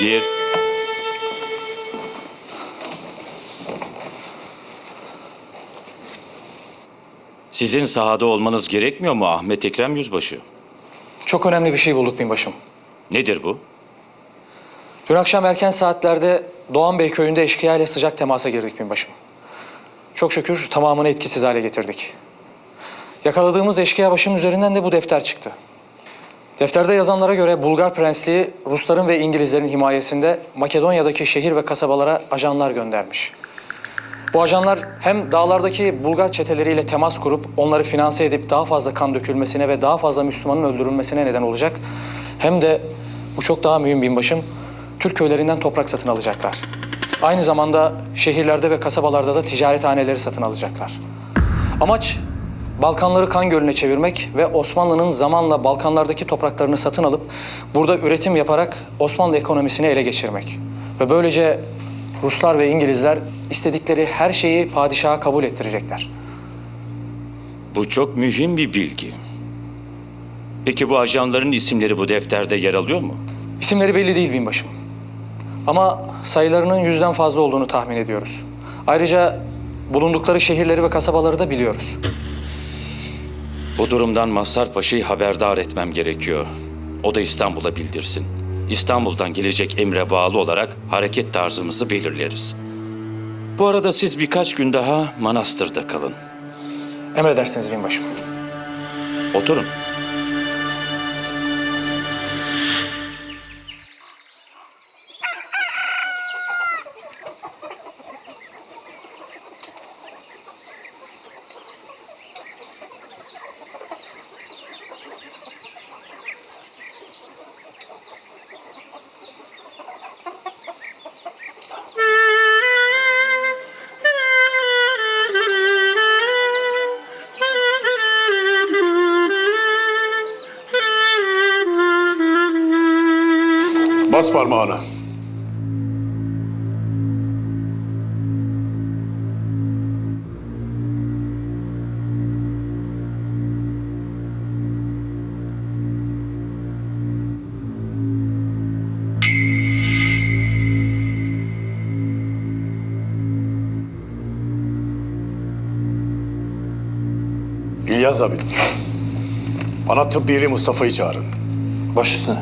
Gir. Sizin sahada olmanız gerekmiyor mu Ahmet Ekrem Yüzbaşı? Çok önemli bir şey bulduk binbaşım. Nedir bu? Dün akşam erken saatlerde Doğan Bey köyünde eşkıya ile sıcak temasa girdik binbaşım. Çok şükür tamamını etkisiz hale getirdik. Yakaladığımız eşkıya başının üzerinden de bu defter çıktı. Defterde yazanlara göre Bulgar Prensliği Rusların ve İngilizlerin himayesinde Makedonya'daki şehir ve kasabalara ajanlar göndermiş. Bu ajanlar hem dağlardaki Bulgar çeteleriyle temas kurup onları finanse edip daha fazla kan dökülmesine ve daha fazla Müslümanın öldürülmesine neden olacak. Hem de bu çok daha mühim binbaşım Türk köylerinden toprak satın alacaklar. Aynı zamanda şehirlerde ve kasabalarda da ticarethaneleri satın alacaklar. Amaç Balkanları kan gölüne çevirmek ve Osmanlı'nın zamanla Balkanlardaki topraklarını satın alıp burada üretim yaparak Osmanlı ekonomisini ele geçirmek. Ve böylece Ruslar ve İngilizler istedikleri her şeyi padişaha kabul ettirecekler. Bu çok mühim bir bilgi. Peki bu ajanların isimleri bu defterde yer alıyor mu? İsimleri belli değil binbaşım. Ama sayılarının yüzden fazla olduğunu tahmin ediyoruz. Ayrıca bulundukları şehirleri ve kasabaları da biliyoruz. Bu durumdan Mazhar Paşa'yı haberdar etmem gerekiyor. O da İstanbul'a bildirsin. İstanbul'dan gelecek emre bağlı olarak hareket tarzımızı belirleriz. Bu arada siz birkaç gün daha manastırda kalın. Emredersiniz binbaşım. Oturun. Bas parmağını. İlyas abi. Bana tıbbiyeli Mustafa'yı çağırın. Baş üstüne.